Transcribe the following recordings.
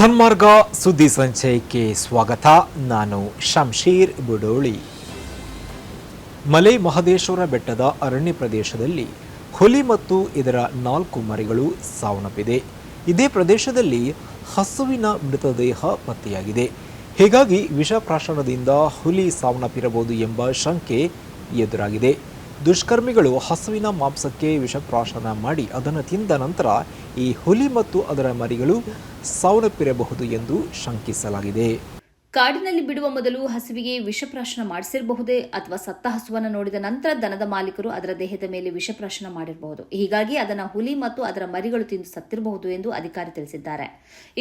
Sanmarga ಸುದ್ದಿ ಸಂಚಯಕ್ಕೆ ಸ್ವಾಗತ. ನಾನು ಶಂಶೀರ್ ಬುಡೋಳಿ. ಮಲೆ ಮಹದೇಶ್ವರ ಬೆಟ್ಟದ ಅರಣ್ಯ ಪ್ರದೇಶದಲ್ಲಿ ಹುಲಿ ಮತ್ತು ಇದರ ನಾಲ್ಕು ಮರಿಗಳು ಸಾವನ್ನಪ್ಪಿದೆ. ಇದೇ ಪ್ರದೇಶದಲ್ಲಿ ಹಸುವಿನ ಮೃತದೇಹ ಪತ್ತೆಯಾಗಿದೆ. ಹೀಗಾಗಿ ವಿಷಪ್ರಾಶನದಿಂದ ಹುಲಿ ಸಾವನ್ನಪ್ಪಿರಬಹುದು ಎಂಬ ಶಂಕೆ ಎದುರಾಗಿದೆ. ದುಷ್ಕರ್ಮಿಗಳು ಹಸುವಿನ ಮಾಂಸಕ್ಕೆ ವಿಷಪ್ರಾಶನ ಮಾಡಿ ಅದನ್ನು ತಿಂದ ನಂತರ ಈ ಹುಲಿ ಮತ್ತು ಅದರ ಮರಿಗಳು ಸಾವನ್ನಪ್ಪಿರಬಹುದು ಎಂದು ಶಂಕಿಸಲಾಗಿದೆ. ಕಾಡಿನಲ್ಲಿ ಬಿಡುವ ಮೊದಲು ಹಸುವಿಗೆ ವಿಷಪ್ರಾಶನ ಮಾಡಿಸಿರಬಹುದೇ ಅಥವಾ ಸತ್ತ ಹಸುವನ್ನು ನೋಡಿದ ನಂತರ ದನದ ಮಾಲೀಕರು ಅದರ ದೇಹದ ಮೇಲೆ ವಿಷಪ್ರಾಶನ ಮಾಡಿರಬಹುದು. ಹೀಗಾಗಿ ಅದನ್ನು ಹುಲಿ ಮತ್ತು ಅದರ ಮರಿಗಳು ತಿಂದು ಸತ್ತಿರಬಹುದು ಎಂದು ಅಧಿಕಾರಿ ತಿಳಿಸಿದ್ದಾರೆ.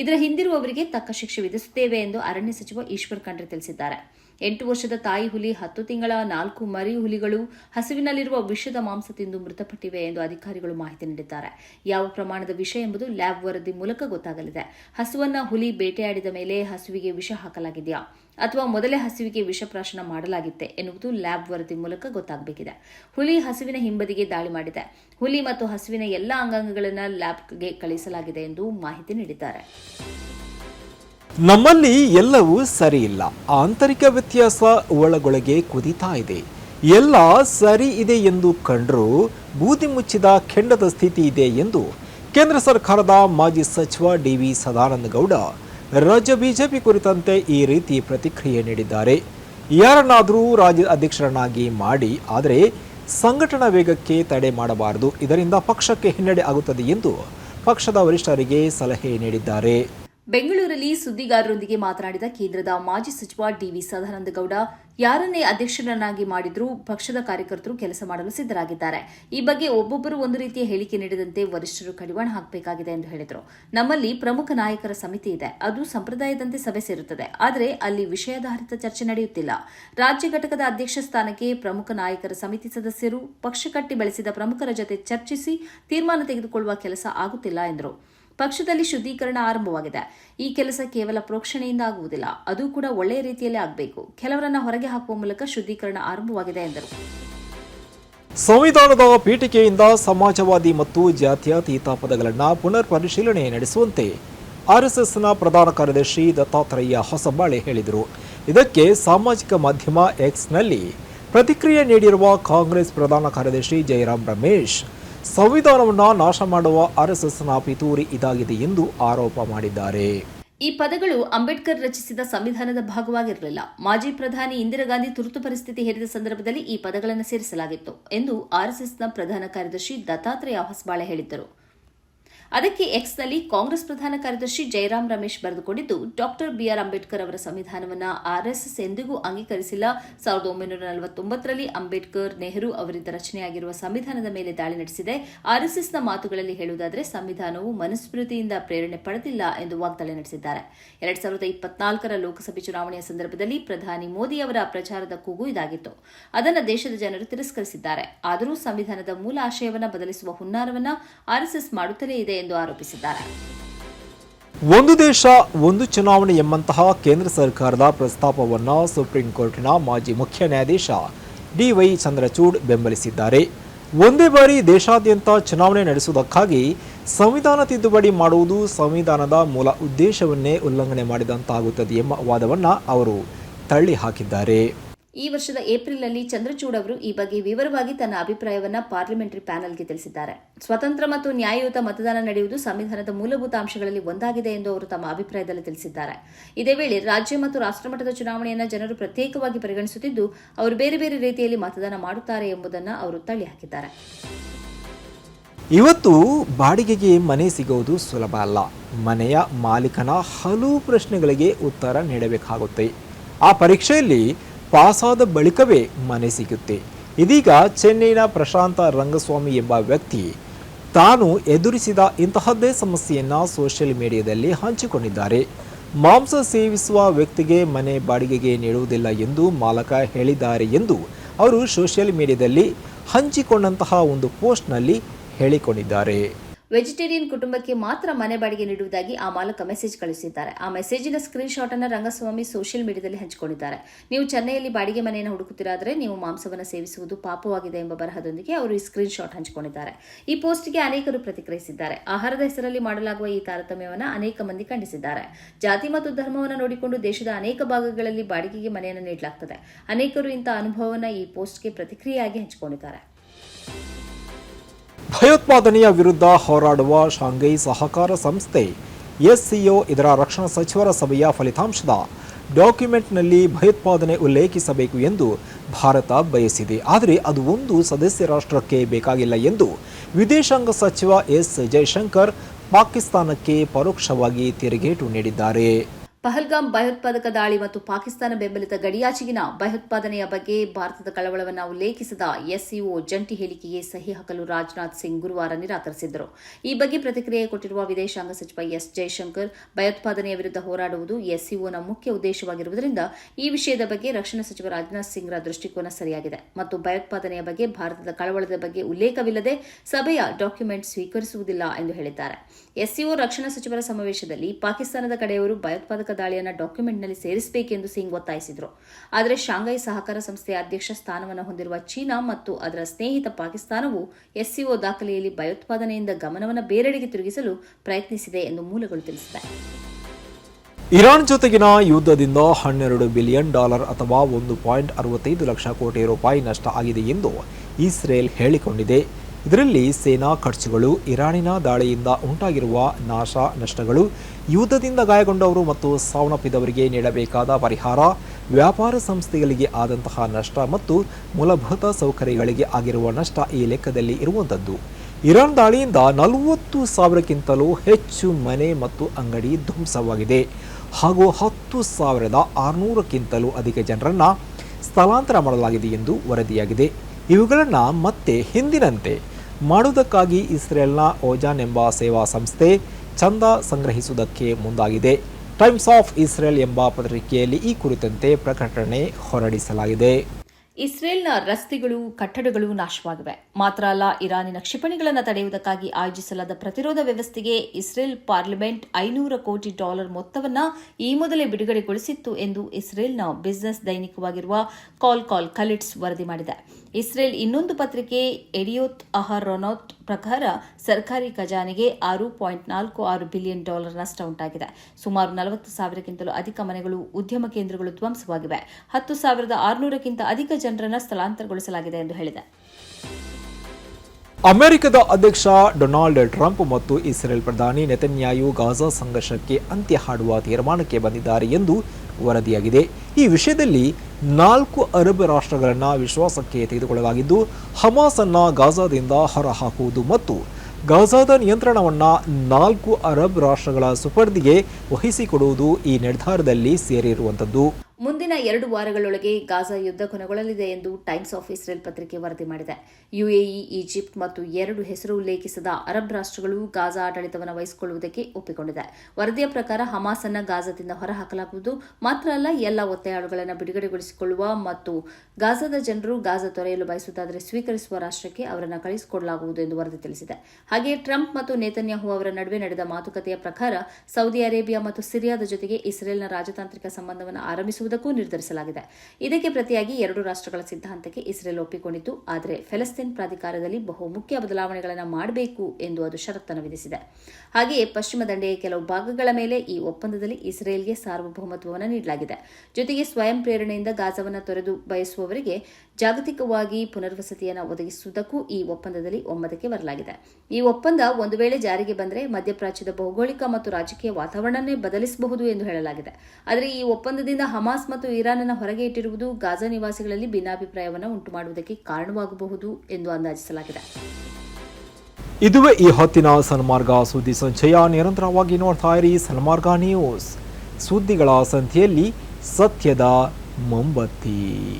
ಇದರ ಹಿಂದಿರುವವರಿಗೆ ತಕ್ಕ ಶಿಕ್ಷೆ ವಿಧಿಸುತ್ತೇವೆ ಎಂದು ಅರಣ್ಯ ಸಚಿವ ಈಶ್ವರ್ ಖಂಡ್ರೆ ತಿಳಿಸಿದ್ದಾರೆ. ಎಂಟು ವರ್ಷದ ತಾಯಿ ಹುಲಿ, ಹತ್ತು ತಿಂಗಳ ನಾಲ್ಕು ಮರಿ ಹುಲಿಗಳು ಹಸುವಿನಲ್ಲಿರುವ ವಿಷದ ಮಾಂಸ ತಿಂದು ಮೃತಪಟ್ಟಿವೆ ಎಂದು ಅಧಿಕಾರಿಗಳು ಮಾಹಿತಿ ನೀಡಿದ್ದಾರೆ. ಯಾವ ಪ್ರಮಾಣದ ವಿಷ ಎಂಬುದು ಲ್ಯಾಬ್ ವರದಿ ಮೂಲಕ ಗೊತ್ತಾಗಲಿದೆ. ಹಸುವನ್ನ ಹುಲಿ ಬೇಟೆಯಾಡಿದ ಮೇಲೆ ಹಸುವಿಗೆ ವಿಷ ಹಾಕಲಾಗಿದೆಯಾ? ಅಥವಾ ಮೊದಲೇ ಹಸುವಿಗೆ ವಿಷಪ್ರಾಶನ ಮಾಡಲಾಗಿತ್ತೆ ಎನ್ನುವುದು ಲ್ಯಾಬ್ ವರದಿ ಮೂಲಕ ಗೊತ್ತಾಗಬೇಕಿದೆ. ಹುಲಿ ಹಸುವಿನ ಹಿಂಬದಿಗೆ ದಾಳಿ ಮಾಡಿದೆ. ಹುಲಿ ಮತ್ತು ಹಸುವಿನ ಎಲ್ಲ ಅಂಗಾಂಗಗಳನ್ನು ಲ್ಯಾಬ್ಗೆ ಕಳಿಸಲಾಗಿದೆ ಎಂದು ಮಾಹಿತಿ ನೀಡಿದ್ದಾರೆ. ನಮ್ಮಲ್ಲಿ ಎಲ್ಲವೂ ಸರಿಯಿಲ್ಲ. ಆಂತರಿಕ ವ್ಯತ್ಯಾಸ ಒಳಗೊಳಗೆ ಕುದಿತಾ ಇದೆ. ಎಲ್ಲ ಸರಿ ಇದೆ ಎಂದು ಕಂಡರೂ ಬೂದಿ ಮುಚ್ಚಿದ ಕೆಂಡದ ಸ್ಥಿತಿ ಇದೆ ಎಂದು ಕೇಂದ್ರ ಸರ್ಕಾರದ ಮಾಜಿ ಸಚಿವ ಡಿ ವಿ ಸದಾನಂದ ಗೌಡ ರಾಜ್ಯ ಬಿಜೆಪಿ ಕುರಿತಂತೆ ಈ ರೀತಿ ಪ್ರತಿಕ್ರಿಯೆ ನೀಡಿದ್ದಾರೆ. ಯಾರನ್ನಾದರೂ ರಾಜ್ಯ ಅಧ್ಯಕ್ಷರನ್ನಾಗಿ ಮಾಡಿ, ಆದರೆ ಸಂಘಟನಾ ವೇಗಕ್ಕೆ ತಡೆ ಮಾಡಬಾರದು. ಇದರಿಂದ ಪಕ್ಷಕ್ಕೆ ಹಿನ್ನಡೆ ಆಗುತ್ತದೆ ಎಂದು ಪಕ್ಷದ ವರಿಷ್ಠರಿಗೆ ಸಲಹೆ ನೀಡಿದ್ದಾರೆ. ಬೆಂಗಳೂರಲ್ಲಿ ಸುದ್ದಿಗಾರರೊಂದಿಗೆ ಮಾತನಾಡಿದ ಕೇಂದ್ರದ ಮಾಜಿ ಸಚಿವ ಡಿವಿ ಸದಾನಂದ ಗೌಡ ಯಾರನ್ನೇ ಅಧ್ಯಕ್ಷರನ್ನಾಗಿ ಮಾಡಿದರೂ ಪಕ್ಷದ ಕಾರ್ಯಕರ್ತರು ಕೆಲಸ ಮಾಡಲು ಸಿದ್ದರಾಗಿದ್ದಾರೆ ಈ ಬಗ್ಗೆ ಒಬ್ಬೊಬ್ಬರು ಒಂದು ರೀತಿಯ ಹೇಳಿಕೆ ನೀಡಿದಂತೆ ವರಿಷ್ಠರು ಕಡಿವಾಣ ಹಾಕಬೇಕಾಗಿದೆ ಎಂದು ಹೇಳಿದರು. ನಮ್ಮಲ್ಲಿ ಪ್ರಮುಖ ನಾಯಕರ ಸಮಿತಿ ಇದೆ. ಅದು ಸಂಪ್ರದಾಯದಂತೆ ಸಭೆ ಸೇರುತ್ತದೆ. ಆದರೆ ಅಲ್ಲಿ ವಿಷಯಾಧಾರಿತ ಚರ್ಚೆ ನಡೆಯುತ್ತಿಲ್ಲ. ರಾಜ್ಯ ಘಟಕದ ಅಧ್ಯಕ್ಷ ಸ್ಥಾನಕ್ಕೆ ಪ್ರಮುಖ ನಾಯಕರ ಸಮಿತಿ ಸದಸ್ಯರು ಪಕ್ಷ ಕಟ್ಟಿ ಬೆಳೆಸಿದ ಪ್ರಮುಖರ ಜೊತೆ ಚರ್ಚಿಸಿ ತೀರ್ಮಾನ ತೆಗೆದುಕೊಳ್ಳುವ ಕೆಲಸ ಆಗುತ್ತಿಲ್ಲ ಎಂದರು. ಪಕ್ಷದಲ್ಲಿ ಶುದ್ಧೀಕರಣ ಆರಂಭವಾಗಿದೆ. ಈ ಕೆಲಸ ಕೇವಲ ಪ್ರೋಕ್ಷಣೆಯಿಂದ ಆಗುವುದಿಲ್ಲ. ಅದು ಕೂಡ ಒಳ್ಳೆಯ ರೀತಿಯಲ್ಲಿ ಆಗಬೇಕು. ಕೆಲವರನ್ನ ಹೊರಗೆ ಹಾಕುವ ಮೂಲಕ ಶುದ್ಧೀಕರಣ ಆರಂಭವಾಗಿದೆ, ಎಂದರು. ಸಂವಿಧಾನದ ಪೀಠಿಕೆಯಿಂದ ಸಮಾಜವಾದಿ ಮತ್ತು ಜಾತ್ಯತೀತ ಪದಗಳನ್ನು ಪುನರ್ ಪರಿಶೀಲನೆ ನಡೆಸುವಂತೆ ಆರ್ಎಸ್ಎಸ್ನ ಪ್ರಧಾನ ಕಾರ್ಯದರ್ಶಿ ದತ್ತಾತ್ರೇಯ ಹೊಸಬಾಳೆ ಹೇಳಿದರು. ಇದಕ್ಕೆ ಸಾಮಾಜಿಕ ಮಾಧ್ಯಮ ಎಕ್ಸ್ನಲ್ಲಿ ಪ್ರತಿಕ್ರಿಯೆ ನೀಡಿರುವ ಕಾಂಗ್ರೆಸ್ ಪ್ರಧಾನ ಕಾರ್ಯದರ್ಶಿ ಜಯರಾಮ್ ರಮೇಶ್ ಸಂವಿಧಾನವನ್ನು ನಾಶ ಮಾಡುವ ಆರ್ಎಸ್ಎಸ್ನ ಪಿತೂರಿ ಇದಾಗಿದೆ ಎಂದು ಆರೋಪ ಮಾಡಿದ್ದಾರೆ. ಈ ಪದಗಳು ಅಂಬೇಡ್ಕರ್ ರಚಿಸಿದ ಸಂವಿಧಾನದ ಭಾಗವಾಗಿರಲಿಲ್ಲ. ಮಾಜಿ ಪ್ರಧಾನಿ ಇಂದಿರಾ ಗಾಂಧಿ ತುರ್ತು ಪರಿಸ್ಥಿತಿ ಹೇರಿದ ಸಂದರ್ಭದಲ್ಲಿ ಈ ಪದಗಳನ್ನು ಸೇರಿಸಲಾಗಿತ್ತು ಎಂದು ಆರ್ಎಸ್ಎಸ್ನ ಪ್ರಧಾನ ಕಾರ್ಯದರ್ಶಿ ದತ್ತಾತ್ರೇಯ ಹೊಸಬಾಳೆ ಹೇಳಿದ್ದರು. ಅದಕ್ಕೆ ಎಕ್ಸ್ನಲ್ಲಿ ಕಾಂಗ್ರೆಸ್ ಪ್ರಧಾನ ಕಾರ್ಯದರ್ಶಿ ಜಯರಾಮ್ ರಮೇಶ್ ಬರೆದುಕೊಂಡಿದ್ದು, ಡಾಕ್ಟರ್ ಬಿಆರ್ ಅಂಬೇಡ್ಕರ್ ಅವರ ಸಂವಿಧಾನವನ್ನು ಆರ್ಎಸ್ಎಸ್ ಎಂದಿಗೂ ಅಂಗೀಕರಿಸಿಲ್ಲ. ಸಾವಿರದ ಒಂಬೈನೂರ ನಲವತ್ತೊಂಬತ್ತರಲ್ಲಿ ಅಂಬೇಡ್ಕರ್, ನೆಹರು ಅವರಿಂದ ರಚನೆಯಾಗಿರುವ ಸಂವಿಧಾನದ ಮೇಲೆ ದಾಳಿ ನಡೆಸಿದೆ. ಆರ್ಎಸ್ಎಸ್ನ ಮಾತುಗಳಲ್ಲಿ ಹೇಳುವುದಾದರೆ, ಸಂವಿಧಾನವು ಮನುಸ್ಮೃತಿಯಿಂದ ಪ್ರೇರಣೆ ಪಡೆದಿಲ್ಲ ಎಂದು ವಾಗ್ದಾಳಿ ನಡೆಸಿದ್ದಾರೆ. ಎರಡ್ ಸಾವಿರದ ಇಪ್ಪತ್ನಾಲ್ಕರ ಲೋಕಸಭೆ ಚುನಾವಣೆಯ ಸಂದರ್ಭದಲ್ಲಿ ಪ್ರಧಾನಿ ಮೋದಿ ಅವರ ಪ್ರಚಾರದ ಕೂಗು ಇದಾಗಿತ್ತು. ಅದನ್ನು ದೇಶದ ಜನರು ತಿರಸ್ಕರಿಸಿದ್ದಾರೆ. ಆದರೂ ಸಂವಿಧಾನದ ಮೂಲ ಆಶಯವನ್ನು ಬದಲಿಸುವ ಹುನ್ನಾರವನ್ನು ಆರ್ಎಸ್ಎಸ್ ಮಾಡುತ್ತಲೇ ಇದೆ ಎಂದು ಆರೋಪಿಸಿದ್ದಾರೆ. ಒಂದು ದೇಶ, ಒಂದು ಚುನಾವಣೆ ಎಂಬಂತಹ ಕೇಂದ್ರ ಸರ್ಕಾರದ ಪ್ರಸ್ತಾಪವನ್ನು ಸುಪ್ರೀಂ ಕೋರ್ಟಿನ ಮಾಜಿ ಮುಖ್ಯ ನ್ಯಾಯಾಧೀಶ ಡಿವೈ ಚಂದ್ರಚೂಡ್ ಬೆಂಬಲಿಸಿದ್ದಾರೆ. ಒಂದೇ ಬಾರಿ ದೇಶಾದ್ಯಂತ ಚುನಾವಣೆ ನಡೆಸುವುದಕ್ಕಾಗಿ ಸಂವಿಧಾನ ತಿದ್ದುಪಡಿ ಮಾಡುವುದು ಸಂವಿಧಾನದ ಮೂಲ ಉದ್ದೇಶವನ್ನೇ ಉಲ್ಲಂಘನೆ ಮಾಡಿದಂತಾಗುತ್ತದೆ ಎಂಬ ವಾದವನ್ನು ಅವರು ತಳ್ಳಿ ಹಾಕಿದ್ದಾರೆ ಈ ವರ್ಷದ ಏಪ್ರಿಲ್ನಲ್ಲಿ ಚಂದ್ರಚೂಡ್ ಅವರು ಈ ಬಗ್ಗೆ ವಿವರವಾಗಿ ತನ್ನ ಅಭಿಪ್ರಾಯವನ್ನು ಪಾರ್ಲಿಮೆಂಟರಿ ಪ್ಯಾನಲ್ಗೆ ತಿಳಿಸಿದ್ದಾರೆ. ಸ್ವತಂತ್ರ ಮತ್ತು ನ್ಯಾಯಯುತ ಮತದಾನ ನಡೆಯುವುದು ಸಂವಿಧಾನದ ಮೂಲಭೂತ ಅಂಶಗಳಲ್ಲಿ ಒಂದಾಗಿದೆ ಎಂದು ಅವರು ತಮ್ಮ ಅಭಿಪ್ರಾಯದಲ್ಲಿ ತಿಳಿಸಿದ್ದಾರೆ. ಇದೇ ವೇಳೆ ರಾಜ್ಯ ಮತ್ತು ರಾಷ್ಟ್ರಮಟ್ಟದ ಚುನಾವಣೆಯನ್ನು ಜನರು ಪ್ರತ್ಯೇಕವಾಗಿ ಪರಿಗಣಿಸುತ್ತಿದ್ದು, ಅವರು ಬೇರೆ ಬೇರೆ ರೀತಿಯಲ್ಲಿ ಮತದಾನ ಮಾಡುತ್ತಾರೆ ಎಂಬುದನ್ನು ಅವರು ತಳ್ಳಿ ಹಾಕಿದ್ದಾರೆ ಇವತ್ತು ಬಾಡಿಗೆಗೆ ಮನೆ ಸಿಗುವುದು ಸುಲಭ ಅಲ್ಲ. ಮನೆಯ ಮಾಲೀಕನ ಹಲವು ಪ್ರಶ್ನೆಗಳಿಗೆ ಉತ್ತರ ನೀಡಬೇಕಾಗುತ್ತೆ. ಆ ಪರೀಕ್ಷೆಯಲ್ಲಿ ಪಾಸಾದ ಬಳಿಕವೇ ಮನೆ ಸಿಗುತ್ತೆ. ಇದೀಗ ಚೆನ್ನೈನ ಪ್ರಶಾಂತ ರಂಗಸ್ವಾಮಿ ಎಂಬ ವ್ಯಕ್ತಿ ತಾನು ಎದುರಿಸಿದ ಇಂತಹದ್ದೇ ಸಮಸ್ಯೆಯನ್ನು ಸೋಷಿಯಲ್ ಮೀಡಿಯಾದಲ್ಲಿ ಹಂಚಿಕೊಂಡಿದ್ದಾರೆ. ಮಾಂಸ ಸೇವಿಸುವ ವ್ಯಕ್ತಿಗೆ ಮನೆ ಬಾಡಿಗೆಗೆ ನೀಡುವುದಿಲ್ಲ ಎಂದು ಮಾಲಕ ಹೇಳಿದ್ದಾರೆ ಎಂದು ಅವರು ಸೋಷಿಯಲ್ ಮೀಡಿಯಾದಲ್ಲಿ ಹಂಚಿಕೊಂಡಂತಹ ಒಂದು ಪೋಸ್ಟ್ನಲ್ಲಿ ಹೇಳಿಕೊಂಡಿದ್ದಾರೆ. ವೆಜಿಟೇರಿಯನ್ ಕುಟುಂಬಕ್ಕೆ ಮಾತ್ರ ಮನೆ ಬಾಡಿಗೆ ನೀಡುವುದಾಗಿ ಆ ಮಾಲಕ ಮೆಸೇಜ್ ಕಳಿಸಿದ್ದಾರೆ. ಆ ಮೆಸೇಜಿನ ಸ್ಕ್ರೀನ್ ಶಾಟ್ ಅನ್ನು ರಂಗಸ್ವಾಮಿ ಸೋಷಿಯಲ್ ಮೀಡಿಯಾದಲ್ಲಿ ಹಂಚಿಕೊಂಡಿದ್ದಾರೆ. ನೀವು ಚೆನ್ನೈಯಲ್ಲಿ ಬಾಡಿಗೆ ಮನೆಯನ್ನು ಹುಡುಕುತ್ತಿರಾದರೆ ನೀವು ಮಾಂಸವನ್ನು ಸೇವಿಸುವುದು ಪಾಪವಾಗಿದೆ ಎಂಬ ಬರಹದೊಂದಿಗೆ ಅವರು ಈ ಸ್ಕ್ರೀನ್ ಶಾಟ್ ಹಂಚಿಕೊಂಡಿದ್ದಾರೆ. ಈ ಪೋಸ್ಟ್ಗೆ ಅನೇಕರು ಪ್ರತಿಕ್ರಿಯಿಸಿದ್ದಾರೆ. ಆಹಾರದ ಹೆಸರಲ್ಲಿ ಮಾಡಲಾಗುವ ಈ ತಾರತಮ್ಯವನ್ನು ಅನೇಕ ಮಂದಿ ಖಂಡಿಸಿದ್ದಾರೆ. ಜಾತಿ ಮತ್ತು ಧರ್ಮವನ್ನು ನೋಡಿಕೊಂಡು ದೇಶದ ಅನೇಕ ಭಾಗಗಳಲ್ಲಿ ಬಾಡಿಗೆಗೆ ಮನೆಯನ್ನು ನೀಡಲಾಗ್ತದೆ. ಅನೇಕರು ಇಂಥ ಅನುಭವವನ್ನು ಈ ಪೋಸ್ಟ್ಗೆ ಪ್ರತಿಕ್ರಿಯೆಯಾಗಿ ಹಂಚಿಕೊಂಡಿದ್ದಾರೆ. ಭಯೋತ್ಪಾದನೆಯ ವಿರುದ್ಧ ಹೋರಾಡುವ ಶಾಂಘೈ ಸಹಕಾರ ಸಂಸ್ಥೆ, ಎಸ್ಸಿಒ, ಇದರ ರಕ್ಷಣಾ ಸಚಿವರ ಸಭೆಯ ಫಲಿತಾಂಶದ ಡಾಕ್ಯುಮೆಂಟ್ನಲ್ಲಿ ಭಯೋತ್ಪಾದನೆ ಉಲ್ಲೇಖಿಸಬೇಕು ಎಂದು ಭಾರತ ಬಯಸಿದೆ. ಆದರೆ ಅದು ಒಂದು ಸದಸ್ಯ ರಾಷ್ಟ್ರಕ್ಕೆ ಬೇಕಾಗಿಲ್ಲ ಎಂದು ವಿದೇಶಾಂಗ ಸಚಿವ ಎಸ್. ಜಯಶಂಕರ್ ಪಾಕಿಸ್ತಾನಕ್ಕೆ ಪರೋಕ್ಷವಾಗಿ ತಿರುಗೇಟು ನೀಡಿದ್ದಾರೆ. ಪಹಲ್ಗಾಮ್ ಭಯೋತ್ಪಾದಕ ದಾಳಿ ಮತ್ತು ಪಾಕಿಸ್ತಾನ ಬೆಂಬಲಿತ ಗಡಿಯಾಚೆಗಿನ ಭಯೋತ್ಪಾದನೆಯ ಬಗ್ಗೆ ಭಾರತದ ಕಳವಳವನ್ನು ಉಲ್ಲೇಖಿಸಿದ ಎಸ್ಸಿಒ ಜಂಟಿ ಹೇಳಿಕೆಗೆ ಸಹಿ ಹಾಕಲು ರಾಜನಾಥ್ ಸಿಂಗ್ ಗುರುವಾರ ನಿರಾಕರಿಸಿದ್ದರು. ಈ ಬಗ್ಗೆ ಪ್ರತಿಕ್ರಿಯೆ ಕೊಟ್ಟಿರುವ ವಿದೇಶಾಂಗ ಸಚಿವ ಎಸ್ ಜೈಶಂಕರ್, ಭಯೋತ್ಪಾದನೆಯ ವಿರುದ್ಧ ಹೋರಾಡುವುದು ಎಸ್ಇಒನ ಮುಖ್ಯ ಉದ್ದೇಶವಾಗಿರುವುದರಿಂದ ಈ ವಿಷಯದ ಬಗ್ಗೆ ರಕ್ಷಣಾ ಸಚಿವ ರಾಜನಾಥ್ ಸಿಂಗ್ರ ದೃಷ್ಟಿಕೋನ ಸರಿಯಾಗಿದೆ ಮತ್ತು ಭಯೋತ್ಪಾದನೆಯ ಬಗ್ಗೆ ಭಾರತದ ಕಳವಳದ ಬಗ್ಗೆ ಉಲ್ಲೇಖವಿಲ್ಲದೆ ಸಭೆಯ ಡಾಕ್ಯುಮೆಂಟ್ ಸ್ವೀಕರಿಸುವುದಿಲ್ಲ ಎಂದು ಹೇಳಿದ್ದಾರೆ. ಎಸ್ಸಿಒ ರಕ್ಷಣಾ ಸಚಿವರ ಸಮಾವೇಶದಲ್ಲಿ ಪಾಕಿಸ್ತಾನದ ಕಡೆಯವರು ಭಯೋತ್ಪಾದಕ ದಾಳಿಯನ್ನು ಡಾಕ್ಯುಮೆಂಟ್ನಲ್ಲಿ ಸೇರಿಸಬೇಕೆಂದು ಸಿಂಗ್ ಒತ್ತಾಯಿಸಿದರು. ಆದರೆ ಶಾಂಘೈ ಸಹಕಾರ ಸಂಸ್ಥೆಯ ಅಧ್ಯಕ್ಷ ಸ್ಥಾನವನ್ನು ಹೊಂದಿರುವ ಚೀನಾ ಮತ್ತು ಅದರ ಸ್ನೇಹಿತ ಪಾಕಿಸ್ತಾನವು ಎಸ್ಸಿಒ ದಾಖಲೆಯಲ್ಲಿ ಭಯೋತ್ಪಾದನೆಯಿಂದ ಗಮನವನ್ನು ಬೇರೆಡೆಗೆ ತಿರುಗಿಸಲು ಪ್ರಯತ್ನಿಸಿದೆ ಎಂದು ಮೂಲಗಳು ತಿಳಿಸಿವೆ. ಇರಾನ್ ಜೊತೆಗಿನ ಯುದ್ಧದಿಂದ ಹನ್ನೆರಡು ಬಿಲಿಯನ್ ಡಾಲರ್ ಅಥವಾ ಒಂದು ಪಾಯಿಂಟ್ ಅರವತ್ತೈದು ಲಕ್ಷ ಕೋಟಿ ರೂಪಾಯಿ ನಷ್ಟ ಆಗಿದೆ ಎಂದು ಇಸ್ರೇಲ್ ಹೇಳಿಕೊಂಡಿದೆ. ಇದರಲ್ಲಿ ಸೇನಾ ಖರ್ಚುಗಳು ಇರಾನಿನ ದಾಳಿಯಿಂದ ಉಂಟಾಗಿರುವ ನಾಶ ನಷ್ಟಗಳು ಯುದ್ಧದಿಂದ ಗಾಯಗೊಂಡವರು ಮತ್ತು ಸಾವನ್ನಪ್ಪಿದವರಿಗೆ ನೀಡಬೇಕಾದ ಪರಿಹಾರ, ವ್ಯಾಪಾರ ಸಂಸ್ಥೆಗಳಿಗೆ ಆದಂತಹ ನಷ್ಟ ಮತ್ತು ಮೂಲಭೂತ ಸೌಕರ್ಯಗಳಿಗೆ ಆಗಿರುವ ನಷ್ಟ ಈ ಲೆಕ್ಕದಲ್ಲಿ ಇರುವಂಥದ್ದು. ಇರಾನ್ ದಾಳಿಯಿಂದ ನಲವತ್ತು ಸಾವಿರಕ್ಕಿಂತಲೂ ಹೆಚ್ಚು ಮನೆ ಮತ್ತು ಅಂಗಡಿ ಧ್ವಂಸವಾಗಿದೆ. ಹಾಗೂ ಹತ್ತು ಸಾವಿರದ ಆರುನೂರಕ್ಕಿಂತಲೂ ಅಧಿಕ ಜನರನ್ನು ಸ್ಥಳಾಂತರ ಮಾಡಲಾಗಿದೆ ಎಂದು ವರದಿಯಾಗಿದೆ. ಇವುಗಳನ್ನು ಮತ್ತೆ ಹಿಂದಿನಂತೆ ಮಾಡುವುದಕ್ಕಾಗಿ ಇಸ್ರೇಲ್ನ ಓಜಾನ್ ಎಂಬ ಸೇವಾ ಸಂಸ್ಥೆ ಚಂದ ಸಂಗ್ರಹಿಸುವುದಕ್ಕೆ ಮುಂದಾಗಿದೆ. ಟೈಮ್ಸ್ ಆಫ್ ಇಸ್ರೇಲ್ ಎಂಬ ಪತ್ರಿಕೆಯಲ್ಲಿ ಈ ಕುರಿತಂತೆ ಪ್ರಕಟಣೆ ಹೊರಡಿಸಲಾಗಿದೆ. ಇಸ್ರೇಲ್ನ ರಸ್ತೆಗಳು ಕಟ್ಟಡಗಳು ನಾಶವಾಗಿವೆ. ಮಾತ್ರ ಅಲ್ಲ, ಇರಾನಿನ ಕ್ಷಿಪಣಿಗಳನ್ನು ತಡೆಯುವುದಕ್ಕಾಗಿ ಆಯೋಜಿಸಲಾದ ಪ್ರತಿರೋಧ ವ್ಯವಸ್ಥೆಗೆ ಇಸ್ರೇಲ್ ಪಾರ್ಲಿಮೆಂಟ್ ಐನೂರ ಕೋಟಿ ಡಾಲರ್ ಮೊತ್ತವನ್ನು ಈ ಮೊದಲೇ ಬಿಡುಗಡೆಗೊಳಿಸಿತ್ತು ಎಂದು ಇಸ್ರೇಲ್ನ ಬಿಸಿನೆಸ್ ದೈನಿಕವಾಗಿರುವ ಕಾಲ್ ಕಾಲ್ ಕಲಿಟ್ಸ್ ವರದಿ ಮಾಡಿದೆ. ಇಸ್ರೇಲ್ ಇನ್ನೊಂದು ಪತ್ರಿಕೆ ಎಡಿಯೋತ್ ಅಹರೋನೋತ್ ಪ್ರಕಾರ ಸರ್ಕಾರಿ ಖಜಾನೆಗೆ ಆರು ಪಾಯಿಂಟ್ ನಾಲ್ಕು ಆರು ಬಿಲಿಯನ್ ಡಾಲರ್ ನಷ್ಟ ಉಂಟಾಗಿದೆ. ಸುಮಾರು ನಲವತ್ತು ಸಾವಿರಕ್ಕಿಂತಲೂ ಅಧಿಕ ಮನೆಗಳು, ಉದ್ಯಮ ಕೇಂದ್ರಗಳು ಧ್ವಂಸವಾಗಿವೆ. ಹತ್ತು ಸಾವಿರದ ಆರುನೂರಕ್ಕಿಂತ ಅಧಿಕ ಜನರನ್ನು ಸ್ಥಳಾಂತರಗೊಳಿಸಲಾಗಿದೆ ಎಂದು ಹೇಳಿದೆ. ಅಮೆರಿಕದ ಅಧ್ಯಕ್ಷ ಡೊನಾಲ್ಡ್ ಟ್ರಂಪ್ ಮತ್ತು ಇಸ್ರೇಲ್ ಪ್ರಧಾನಿ ನೆತನ್ಯಾಯು ಗಾಜಾ ಸಂಘರ್ಷಕ್ಕೆ ಅಂತ್ಯ ಹಾಡುವ ತೀರ್ಮಾನಕ್ಕೆ ಬಂದಿದ್ದಾರೆ ಎಂದು ವರದಿಯಾಗಿದೆ. ಈ ವಿಷಯದಲ್ಲಿ ನಾಲ್ಕು ಅರಬ್ ರಾಷ್ಟ್ರಗಳನ್ನು ವಿಶ್ವಾಸಕ್ಕೆ ತೆಗೆದುಕೊಳ್ಳಲಾಗಿದ್ದು ಹಮಾಸ್ ಅನ್ನ ಗಾಜಾದಿಂದ ಹೊರಹಾಕುವುದು ಮತ್ತು ಗಾಜಾದ ನಿಯಂತ್ರಣವನ್ನು ನಾಲ್ಕು ಅರಬ್ ರಾಷ್ಟ್ರಗಳ ಸುಪರ್ದಿಗೆ ವಹಿಸಿಕೊಡುವುದು ಈ ನಿರ್ಧಾರದಲ್ಲಿ ಸೇರಿರುವಂಥದ್ದು. ಮುಂದಿನ ಎರಡು ವಾರಗಳೊಳಗೆ ಗಾಜಾ ಯುದ್ಧ ಕೊನೆಗೊಳ್ಳಲಿದೆ ಎಂದು ಟೈಮ್ಸ್ ಆಫ್ ಇಸ್ರೇಲ್ ಪತ್ರಿಕೆ ವರದಿ ಮಾಡಿದೆ. ಯುಎಇ, ಈಜಿಪ್ಟ್ ಮತ್ತು ಎರಡು ಹೆಸರು ಉಲ್ಲೇಖಿಸದ ಅರಬ್ ರಾಷ್ಟ್ರಗಳು ಗಾಜಾ ಆಡಳಿತವನ್ನು ವಹಿಸಿಕೊಳ್ಳುವುದಕ್ಕೆ ಒಪ್ಪಿಕೊಂಡಿದೆ. ವರದಿಯ ಪ್ರಕಾರ ಹಮಾಸ್ ಅನ್ನ ಗಾಜಾದಿಂದ ಹೊರಹಾಕಲಾಗುವುದು. ಮಾತ್ರ ಅಲ್ಲ, ಎಲ್ಲ ಒತ್ತೆಯಾಳುಗಳನ್ನು ಬಿಡುಗಡೆಗೊಳಿಸಿಕೊಳ್ಳುವ ಮತ್ತು ಗಾಜಾದ ಜನರು ಗಾಜಾ ತೊರೆಯಲು ಬಯಸುವುದಾದರೆ ಸ್ವೀಕರಿಸುವ ರಾಷ್ಟ್ರಕ್ಕೆ ಅವರನ್ನು ಕಳಿಸಿಕೊಡಲಾಗುವುದು ಎಂದು ವರದಿ ತಿಳಿಸಿದೆ. ಹಾಗೆಯೇ ಟ್ರಂಪ್ ಮತ್ತು ನೇತನ್ಯಾಹು ಅವರ ನಡುವೆ ನಡೆದ ಮಾತುಕತೆಯ ಪ್ರಕಾರ ಸೌದಿ ಅರೇಬಿಯಾ ಮತ್ತು ಸಿರಿಯಾದ ಜೊತೆಗೆ ಇಸ್ರೇಲ್ನ ರಾಜತಾಂತ್ರಿಕ ಸಂಬಂಧವನ್ನು ಆರಂಭಿಸುವುದಕ್ಕೂ ನಿರ್ಧರಿಸಲಾಗಿದೆ. ಇದಕ್ಕೆ ಪ್ರತಿಯಾಗಿ ಎರಡು ರಾಷ್ಟ್ರಗಳ ಸಿದ್ಧಾಂತಕ್ಕೆ ಇಸ್ರೇಲ್ ಒಪ್ಪಿಕೊಂಡಿತು ಆದರೆ ಫೆಲಸ್ತೀನ್ ಪ್ರಾಧಿಕಾರದಲ್ಲಿ ಬಹು ಮುಖ್ಯ ಬದಲಾವಣೆಗಳನ್ನು ಮಾಡಬೇಕು ಎಂದು ಅದು ಷರತ್ತನ್ನು ವಿಧಿಸಿದೆ. ಹಾಗೆಯೇ ಪಶ್ಚಿಮ ದಂಡೆಯ ಕೆಲವು ಭಾಗಗಳ ಮೇಲೆ ಈ ಒಪ್ಪಂದದಲ್ಲಿ ಇಸ್ರೇಲ್ಗೆ ಸಾರ್ವಭೌಮತ್ವವನ್ನು ನೀಡಲಾಗಿದೆ. ಜೊತೆಗೆ ಸ್ವಯಂ ಪ್ರೇರಣೆಯಿಂದ ಗಾಜವನ್ನು ತೊರೆದು ಬಯಸುವವರಿಗೆ ಜಾಗತಿಕವಾಗಿ ಪುನರ್ವಸತಿಯನ್ನು ಒದಗಿಸುವುದಕ್ಕೂ ಈ ಒಪ್ಪಂದದಲ್ಲಿ ಒಮ್ಮತಕ್ಕೆ ಬರಲಾಗಿದೆ. ಈ ಒಪ್ಪಂದ ಒಂದು ವೇಳೆ ಜಾರಿಗೆ ಬಂದರೆ ಮಧ್ಯಪ್ರಾಚ್ಯದ ಭೌಗೋಳಿಕ ಮತ್ತು ರಾಜಕೀಯ ವಾತಾವರಣನೇ ಬದಲಿಸಬಹುದು ಎಂದು ಹೇಳಲಾಗಿದೆ. ಆದರೆ ಈ ಒಪ್ಪಂದದಿಂದ ಹಮಾಸ್ ಮತ್ತು ಇರಾನ್ನ ಹೊರಗೆ ಇಟ್ಟಿರುವುದು ಗಾಜಾ ನಿವಾಸಿಗಳಲ್ಲಿ ಭಿನ್ನಾಭಿಪ್ರಾಯವನ್ನು ಉಂಟು ಮಾಡುವುದಕ್ಕೆ ಕಾರಣವಾಗಬಹುದು ಎಂದು ಅಂದಾಜಿಸಲಾಗಿದೆ. ಇದುವೇ ಈ ಹೊತ್ತಿನ ಸನ್ಮಾರ್ಗ ಸುದ್ದಿ ಸಂಚಯ. ನಿರಂತರವಾಗಿ ನೋಡ್ತಾ ಇರಿ ಸನ್ಮಾರ್ಗ ನ್ಯೂಸ್. ಸುದ್ದಿಗಳ ಸಂಖ್ಯೆಯಲ್ಲಿ ಸತ್ಯದ ಮೊಂಬತ್ತಿ.